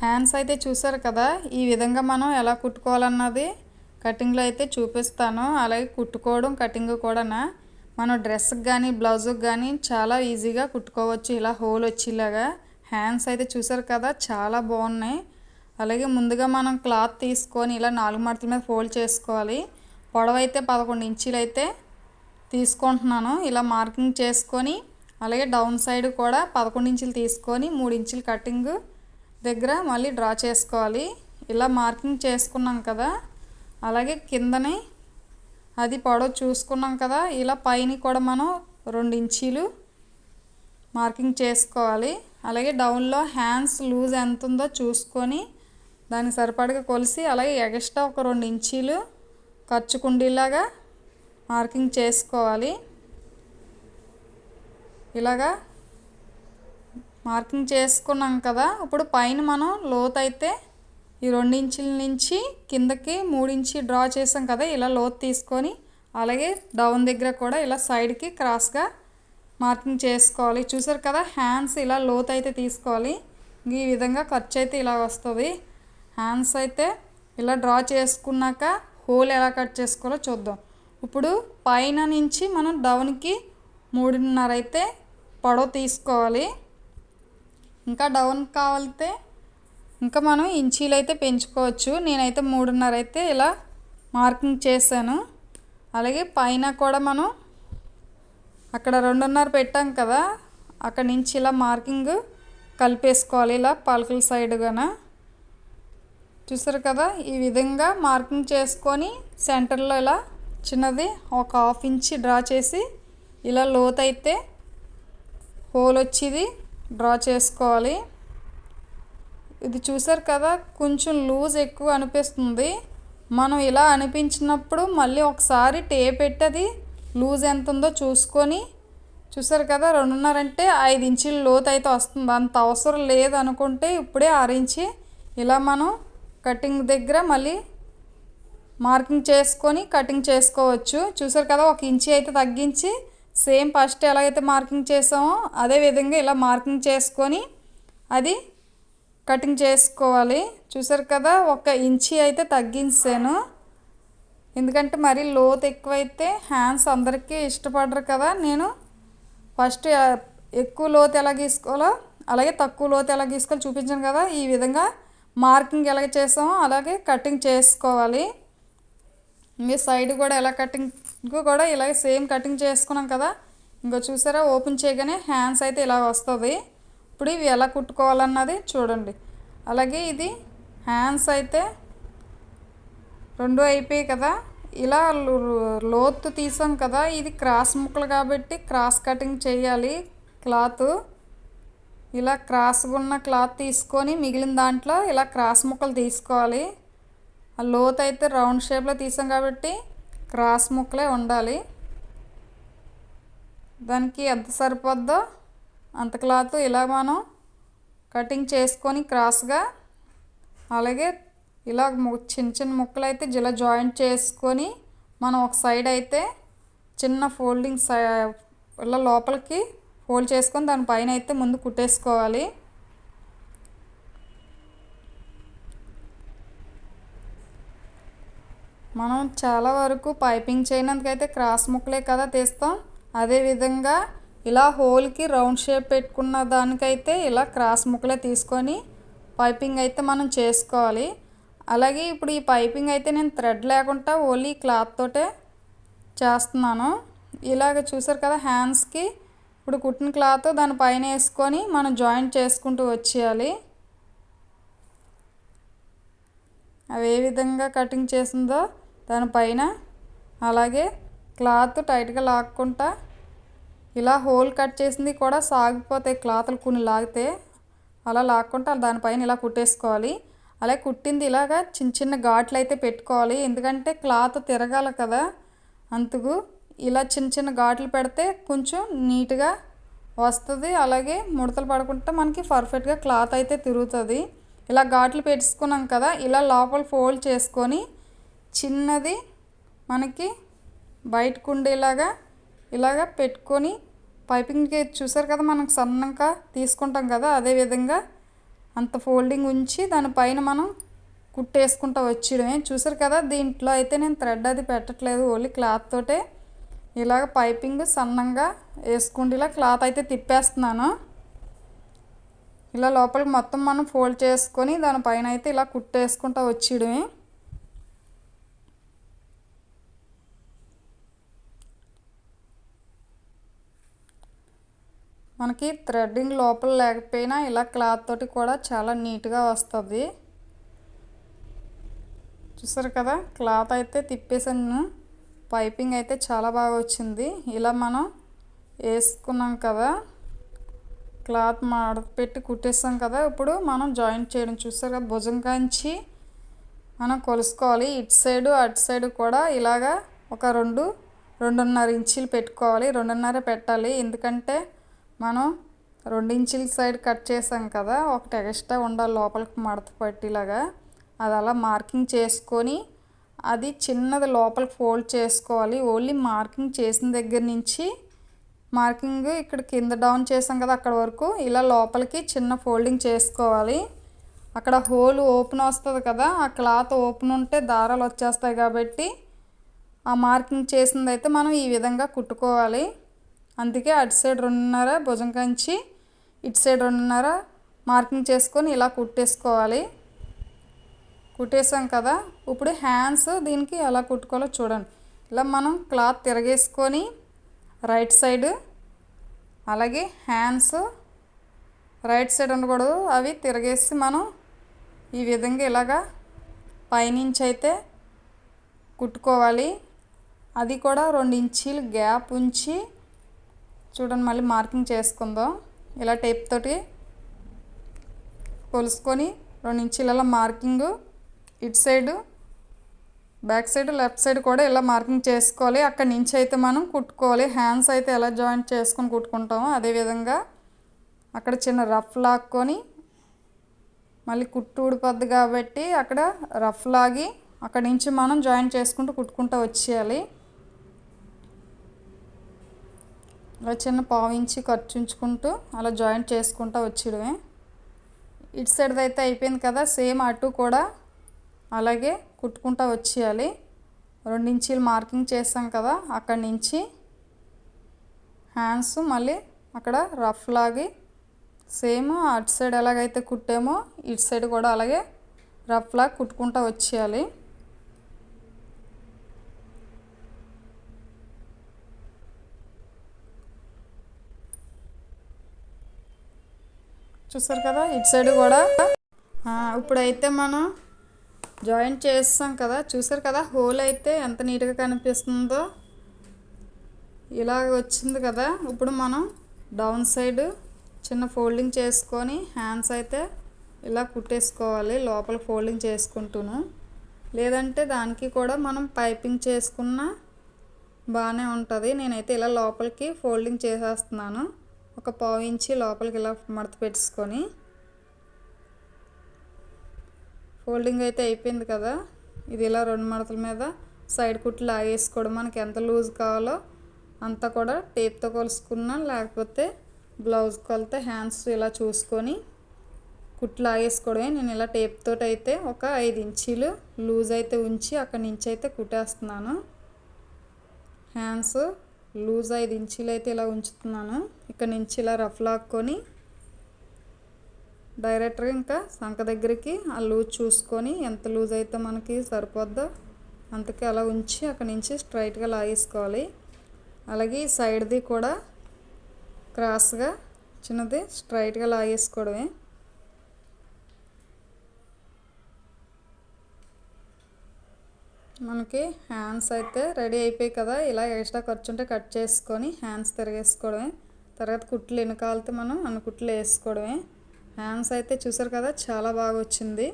Hands అయితే చూసారు కదా ఈ విధంగా మనం ఎలా కుట్టుకోవాలన్నది కటింగ్లో అయితే చూపిస్తాను. అలాగే కుట్టుకోవడం కటింగ్ కూడా మనం డ్రెస్కి కానీ బ్లౌజ్కి కానీ చాలా ఈజీగా కుట్టుకోవచ్చు. ఇలా హోల్ వచ్చేలాగా. హ్యాండ్స్ అయితే చూసారు కదా చాలా బాగున్నాయి. అలాగే ముందుగా మనం క్లాత్ తీసుకొని ఇలా నాలుగు మడతల మీద ఫోల్డ్ చేసుకోవాలి. పొడవైతే అయితే పదకొండు ఇంచీలు అయితే తీసుకుంటున్నాను. ఇలా మార్కింగ్ చేసుకొని అలాగే డౌన్ సైడ్ కూడా పదకొండు ఇంచులు తీసుకొని మూడు ఇంచులు కటింగ్ దగ్గర మళ్ళీ డ్రా చేసుకోవాలి. ఇలా మార్కింగ్ చేసుకున్నాం కదా. అలాగే కిందనే అది పొడవు చూసుకున్నాం కదా. ఇలా పైన కూడా మనం రెండు ఇంచీలు మార్కింగ్ చేసుకోవాలి. అలాగే డౌన్లో హ్యాండ్స్ లూజ్ ఎంత ఉందో చూసుకొని దానికి సరిపడగా కొలిసి అలాగే ఎగస్ట్రా ఒక రెండు ఇంచీలు ఖర్చు కుండీలాగా మార్కింగ్ చేసుకోవాలి. ఇలాగా మార్కింగ్ చేసుకున్నాం కదా ఇప్పుడు పైన మనం లోత్ అయితే ఈ రెండించుల నుంచి కిందకి ఇంచి డ్రా చేసాం కదా ఇలా లోతు తీసుకొని అలాగే డౌన్ దగ్గర కూడా ఇలా సైడ్కి క్రాస్గా మార్కింగ్ చేసుకోవాలి. చూసారు కదా హ్యాండ్స్ ఇలా లోతు అయితే తీసుకోవాలి. ఈ విధంగా ఖర్చు అయితే ఇలా వస్తుంది. హ్యాండ్స్ అయితే ఇలా డ్రా చేసుకున్నాక హోల్ ఎలా కట్ చేసుకోవాలో చూద్దాం. ఇప్పుడు పైన నుంచి మనం డౌన్కి మూడున్నర అయితే పొడవు తీసుకోవాలి. ఇంకా డౌన్ కావాలితే ఇంకా మనం ఇంచీలు అయితే పెంచుకోవచ్చు. నేనైతే మూడున్నర అయితే ఇలా మార్కింగ్ చేశాను. అలాగే పైన కూడా మనం అక్కడ రెండున్నర పెట్టాం కదా అక్కడ నుంచి ఇలా మార్కింగ్ కలిపేసుకోవాలి. ఇలా పలకల సైడ్గాన చూసారు కదా ఈ విధంగా మార్కింగ్ చేసుకొని సెంటర్లో ఇలా చిన్నది ఒక హాఫ్ ఇంచ్ డ్రా చేసి ఇలా లోతైతే హోల్ వచ్చేది. డ్రా చేసుకోవాలి. ఇది చూసారు కదా కొంచెం లూజ్ ఎక్కువ అనిపిస్తుంది. మనం ఇలా అనిపించినప్పుడు మళ్ళీ ఒకసారి టేప్ పెట్టి లూజ్ ఎంత ఉందో చూసుకొని. చూసారు కదా రెండున్నర అంటే ఐదు ఇంచుల లోతు అయితే వస్తుంది. అంత అవసరం లేదు అనుకుంటే ఇప్పుడే ఆరించి ఇలా మనం కటింగ్ దగ్గర మళ్ళీ మార్కింగ్ చేసుకొని కటింగ్ చేసుకోవచ్చు. చూసారు కదా ఒక ఇంచి అయితే తగ్గించి సేమ్ ఫస్ట్ ఎలాగైతే మార్కింగ్ చేసామో అదే విధంగా ఇలా మార్కింగ్ చేసుకొని అది కటింగ్ చేసుకోవాలి. చూసారు కదా ఒక ఇంచి అయితే తగ్గించాను. ఎందుకంటే మరీ లోత్ ఎక్కువైతే హ్యాండ్స్ అందరికీ ఇష్టపడరు కదా. నేను ఫస్ట్ ఎక్కువ లోతు ఎలా గీసుకోవాలో అలాగే తక్కువ లోతు ఎలా గీసుకోవాలో చూపించాను కదా. ఈ విధంగా మార్కింగ్ ఎలా చేసామో అలాగే కటింగ్ చేసుకోవాలి. మీ సైడ్ కూడా ఎలా కటింగ్ ఇంకో కూడా ఇలాగే సేమ్ కటింగ్ చేసుకున్నాం కదా. ఇంకో చూసారా? ఓపెన్ చేయగానే హ్యాండ్స్ అయితే ఇలా వస్తుంది. ఇప్పుడు ఇవి ఎలా కుట్టుకోవాలన్నది చూడండి. అలాగే ఇది హ్యాండ్స్ అయితే రెండు అయిపోయాయి కదా. ఇలా లోతు తీసాం కదా. ఇది క్రాస్ ముక్కలు కాబట్టి క్రాస్ కటింగ్ చేయాలి క్లాత్. ఇలా క్రాస్గా ఉన్న క్లాత్ తీసుకొని మిగిలిన దాంట్లో ఇలా క్రాస్ ముక్కలు తీసుకోవాలి. ఆ లోతు అయితే రౌండ్ షేప్లో తీసాం కాబట్టి క్రాస్ ముక్కలే ఉండాలి. దానికి ఎంత సరిపోద్దో అంత క్లాత్ ఇలా మనం కటింగ్ చేసుకొని క్రాస్గా అలాగే ఇలా చిన్న చిన్న ముక్కలు అయితే ఇలా జాయింట్ చేసుకొని మనం ఒక సైడ్ అయితే చిన్న ఫోల్డింగ్ ఇలా లోపలికి ఫోల్డ్ చేసుకొని దానిపైన అయితే ముందు కుట్టేసుకోవాలి. మనం చాలా వరకు పైపింగ్ చేయనందుకైతే క్రాస్ ముక్కలే కదా తీస్తాం. అదేవిధంగా ఇలా హోల్కి రౌండ్ షేప్ పెట్టుకున్న దానికైతే ఇలా క్రాస్ ముక్కలే తీసుకొని పైపింగ్ అయితే మనం చేసుకోవాలి. అలాగే ఇప్పుడు ఈ పైపింగ్ అయితే నేను థ్రెడ్ లేకుండా ఓన్లీ క్లాత్ తోటే చేస్తున్నాను. ఇలాగ చూసారు కదా హ్యాండ్స్కి ఇప్పుడు కుట్టిన క్లాత్ దానిపైన వేసుకొని మనం జాయింట్ చేసుకుంటూ వచ్చేయాలి. అవి ఏ విధంగా కటింగ్ చేసిందో దానిపైన అలాగే క్లాత్ టైట్గా లాక్కుంటా ఇలా హోల్ కట్ చేసింది కూడా సాగిపోతాయి క్లాత్లు కొన్ని లాగితే అలా లాక్కుంటా దానిపైన ఇలా కుట్టేసుకోవాలి. అలా కుట్టింది ఇలాగా చిన్న చిన్న ఘాట్లు అయితే పెట్టుకోవాలి. ఎందుకంటే క్లాత్ తిరగాలి కదా. అందుకు ఇలా చిన్న చిన్న ఘాట్లు పెడితే కొంచెం నీట్గా వస్తుంది. అలాగే ముడతలు పడకుండా మనకి పర్ఫెక్ట్గా క్లాత్ అయితే తిరుగుతుంది. ఇలా ఘాట్లు పెట్టుకున్నాం కదా ఇలా లోపల ఫోల్డ్ చేసుకొని చిన్నది మనకి బయటకు ఉండేలాగా ఇలాగ పెట్టుకొని పైపింగ్కి చూసారు కదా మనం సన్నంగా తీసుకుంటాం కదా అదేవిధంగా అంత ఫోల్డింగ్ ఉంచి దానిపైన మనం కుట్టేసుకుంటా వచ్చేయడమే. చూసారు కదా దీంట్లో అయితే నేను థ్రెడ్ అది పెట్టట్లేదు ఓన్లీ క్లాత్ తోటే ఇలాగ పైపింగ్ సన్నంగా వేసుకుంటూ క్లాత్ అయితే తిప్పేస్తున్నాను. ఇలా లోపలికి మొత్తం మనం ఫోల్డ్ చేసుకొని దానిపైన అయితే ఇలా కుట్టేసుకుంటా వచ్చేయడమే. మనకి థ్రెడ్డింగ్ లోపల లేకపోయినా ఇలా క్లాత్ తోటి కూడా చాలా నీట్గా వస్తుంది. చూసారు కదా? క్లాత్ అయితే తిప్పేసాను. పైపింగ్ అయితే చాలా బాగా వచ్చింది. ఇలా మనం వేసుకున్నాం కదా? క్లాత్ మాడ పెట్టి కుట్టేస్తాం కదా? ఇప్పుడు మనం జాయింట్ చేయడం. చూసారు కదా? భుజం కాంచి మనం కొలుసుకోవాలి. ఇటు సైడు అటు సైడు కూడా ఇలాగా ఒక రెండు రెండున్నర ఇంచీలు పెట్టుకోవాలి. రెండున్నర పెట్టాలి. ఎందుకంటే మనం రెండు సైడ్ కట్ చేసాం కదా ఒకటి ఎక్స్ట్రా ఉండాలి లోపలికి మడత పట్టేలాగా. అది అలా మార్కింగ్ చేసుకొని అది చిన్నది లోపలికి ఫోల్డ్ చేసుకోవాలి. ఓన్లీ మార్కింగ్ చేసిన దగ్గర నుంచి మార్కింగ్ ఇక్కడ కింద డౌన్ చేసాం కదా అక్కడ వరకు ఇలా లోపలికి చిన్న ఫోల్డింగ్ చేసుకోవాలి. అక్కడ హోల్ ఓపెన్ వస్తుంది కదా ఆ క్లాత్ ఓపెన్ ఉంటే దారాలు వచ్చేస్తాయి కాబట్టి ఆ మార్కింగ్ చేసింది అయితే మనం ఈ విధంగా కుట్టుకోవాలి. అందుకే అటు సైడ్ రెండున్నర భుజం కంచి ఇటు సైడ్ రెండున్నర మార్కింగ్ చేసుకొని ఇలా కుట్టేసుకోవాలి. కుట్టేసాం కదా ఇప్పుడు హ్యాండ్స్ దీనికి ఎలా కుట్టుకోవాలో చూడండి. ఇలా మనం క్లాత్ తిరగేసుకొని రైట్ సైడ్ అలాగే హ్యాండ్స్ రైట్ సైడ్ ఉండకూడదు అవి తిరగేసి మనం ఈ విధంగా ఇలాగా పైనుంచి అయితే కుట్టుకోవాలి. అది కూడా రెండు ఇంచీలు గ్యాప్ ఉంచి చూడండి మళ్ళీ మార్కింగ్ చేసుకుందాం. ఇలా టేప్ తోటి కొలుసుకొని రెండు ఇంచీల మార్కింగ్ ఇటు side back side left side కూడా ఇలా మార్కింగ్ చేసుకోవాలి. అక్కడి నుంచి అయితే మనం కుట్టుకోవాలి. హ్యాండ్స్ అయితే ఎలా జాయింట్ చేసుకొని కుట్టుకుంటామో అదేవిధంగా అక్కడ చిన్న రఫ్ లాక్కొని మళ్ళీ కుట్టు ఊడిపోద్ది కాబట్టి అక్కడ రఫ్ లాగి అక్కడి నుంచి మనం జాయింట్ చేసుకుంటూ కుట్టుకుంటూ వచ్చేయాలి. అలా చిన్న పావించి ఖర్చుంచుకుంటూ అలా జాయింట్ చేసుకుంటూ వచ్చేయడమే. ఇటు సైడ్ అయితే అయిపోయింది కదా సేమ్ అటు కూడా అలాగే కుట్టుకుంటూ వచ్చేయాలి. రెండించీలు మార్కింగ్ చేస్తాం కదా అక్కడి నుంచి హ్యాండ్స్ మళ్ళీ అక్కడ రఫ్ లాగి సేమ్ అటు సైడ్ ఎలాగైతే కుట్టామో ఇటు సైడ్ కూడా అలాగే రఫ్ కుట్టుకుంటూ వచ్చేయాలి. చూసారు కదా ఇటు సైడ్ కూడా. ఇప్పుడైతే మనం జాయింట్ చేస్తాం కదా చూసారు కదా హోల్ అయితే ఎంత నీట్గా కనిపిస్తుందో. ఇలాగ వచ్చింది కదా ఇప్పుడు మనం డౌన్ సైడ్ చిన్న ఫోల్డింగ్ చేసుకొని హ్యాండ్స్ అయితే ఇలా కుట్టేసుకోవాలి లోపల ఫోల్డింగ్ చేసుకుంటూను. లేదంటే దానికి కూడా మనం పైపింగ్ చేసుకున్న బాగానే ఉంటుంది. నేనైతే ఇలా లోపలికి ఫోల్డింగ్ చేసేస్తున్నాను. ఒక పావు ఇంచి లోపలికి ఇలా మడత పెట్టుకొని ఫోల్డింగ్ అయితే అయిపోయింది కదా. ఇది ఇలా రెండు మడతల మీద సైడ్ కుట్లు లాగేసుకోవడం మనకి ఎంత లూజ్ కావాలో అంతా కూడా టేప్తో కొలుసుకున్నా లేకపోతే బ్లౌజ్ కొలితే హ్యాండ్స్ ఇలా చూసుకొని కుట్లు లాగేసుకోవడమే. నేను ఇలా టేప్తో అయితే ఒక ఐదు ఇంచీలు లూజ్ అయితే ఉంచి అక్కడి నుంచి అయితే కుట్టేస్తున్నాను. హ్యాండ్స్ లూజ్ ఐదు ఇంచీలు అయితే ఇలా ఉంచుతున్నాను. ఇక్కడ నుంచి ఇలా రఫ్ లాక్కొని డైరెక్ట్గా ఇంకా సంక దగ్గరికి ఆ లూజ్ చూసుకొని ఎంత లూజ్ అయితే మనకి సరిపోద్దో అంతకి అలా ఉంచి అక్కడి నుంచి స్ట్రైట్గా లాగేసుకోవాలి. అలాగే ఈ సైడ్ది కూడా క్రాస్గా చిన్నది స్ట్రైట్గా లాగేసుకోవడమే. మనకి హ్యాండ్స్ అయితే రెడీ అయిపోయి కదా ఇలా ఎక్స్ట్రా ఖర్చు ఉంటే కట్ చేసుకొని హ్యాండ్స్ తిరగేసుకోవడమే. తర్వాత కుట్లు ఎన్నికాలితే మనం అన్ని కుట్లు వేసుకోవడమే. హ్యాండ్స్ అయితే చూసారు కదా చాలా బాగా వచ్చింది.